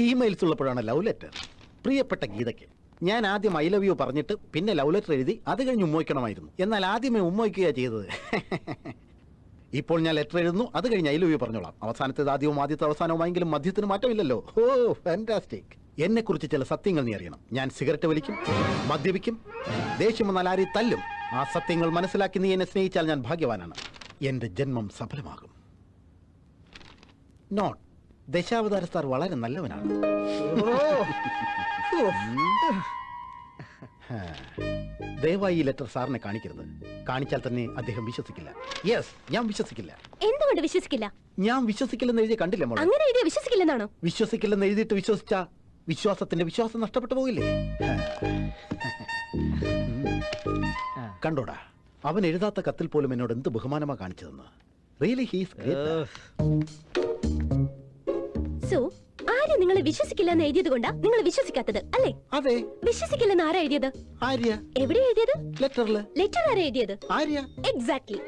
Emails ഉള്ളപ്പോഴാണ് love letter. പ്രിയപ്പെട്ട ഗീതയ്ക്ക് ഞാൻ ആദ്യം ഐ ലവ് യു പറഞ്ഞിട്ട് പിന്നെ ലവ് ലെറ്റർ എഴുതി അത് കഴിഞ്ഞ് ഉമ്മോയ്ക്കണമായിരുന്നു എന്നാൽ ആദ്യമേ ഉമ്മയ്ക്കുക ചെയ്തത്. ഇപ്പോൾ ഞാൻ ലെറ്റർ എഴുതുന്നു അത് കഴിഞ്ഞ് ഐ ലവ് യു പറഞ്ഞോളാം. അവസാനത്തേത് ആദ്യവും ആദ്യത്തെ അവസാനവുമായെങ്കിലും മധ്യത്തിന് മാറ്റമില്ലല്ലോ. ഓ ഫാന്റാസ്റ്റിക് എന്നെക്കുറിച്ച് ചില സത്യങ്ങൾ നീ അറിയണം. ഞാൻ സിഗരറ്റ് വലിക്കും മദ്യപിക്കും ദേഷ്യം വന്നാൽ ആരെയും തല്ലും. ആ സത്യങ്ങൾ മനസ്സിലാക്കി നീ എന്നെ സ്നേഹിച്ചാൽ ഞാൻ ഭാഗ്യവാനാണ്. എന്റെ ജന്മം സഫലമാകും. നോട്ട് ദശാവതാര സ്റ്റാർ വളരെ നല്ലവനാണ്. ദയവായി ഈ ലെറ്റർ സാറിനെ കാണിക്കരുത്. കാണിച്ചാൽ തന്നെ അദ്ദേഹം വിശ്വസിക്കില്ല. യെസ് ഞാൻ വിശ്വസിക്കില്ല. എന്തുകൊണ്ട് വിശ്വസിക്കില്ല? ഞാൻ വിശ്വസിക്കില്ലെന്ന് എഴുതി കണ്ടില്ല മോളെ? അങ്ങനെ എഴുതിയ വിശ്വസിക്കില്ലെന്നാണോ? വിശ്വസിക്കില്ലെന്ന് എഴുതിയിട്ട് വിശ്വസിച്ച വിശ്വാസത്തിന്റെ വിശ്വാസം നഷ്ടപ്പെട്ടു പോയില്ലേ കണ്ടോടാ അവൻ എഴുതാത്ത കത്തിൽ പോലും എന്നോട് എന്ത് ബഹുമാനമാ കാണിച്ചതെന്ന്. റിയലി ഹീസ് സോ ആര്യ നിങ്ങളെ വിശ്വസിക്കില്ല എന്ന് എഴുതിയത് കൊണ്ടാ നിങ്ങൾ വിശ്വസിക്കാത്തത് അല്ലേ? അതെ. വിശ്വസിക്കില്ലെന്ന് ആരാ എഴുതിയത്? ആര്യ. എവിടെ എഴുതിയത്? ലെറ്ററിൽ ലെറ്റർ ആരാ എഴുതിയത്? ആര്യ. എക്സാക്ട്ലി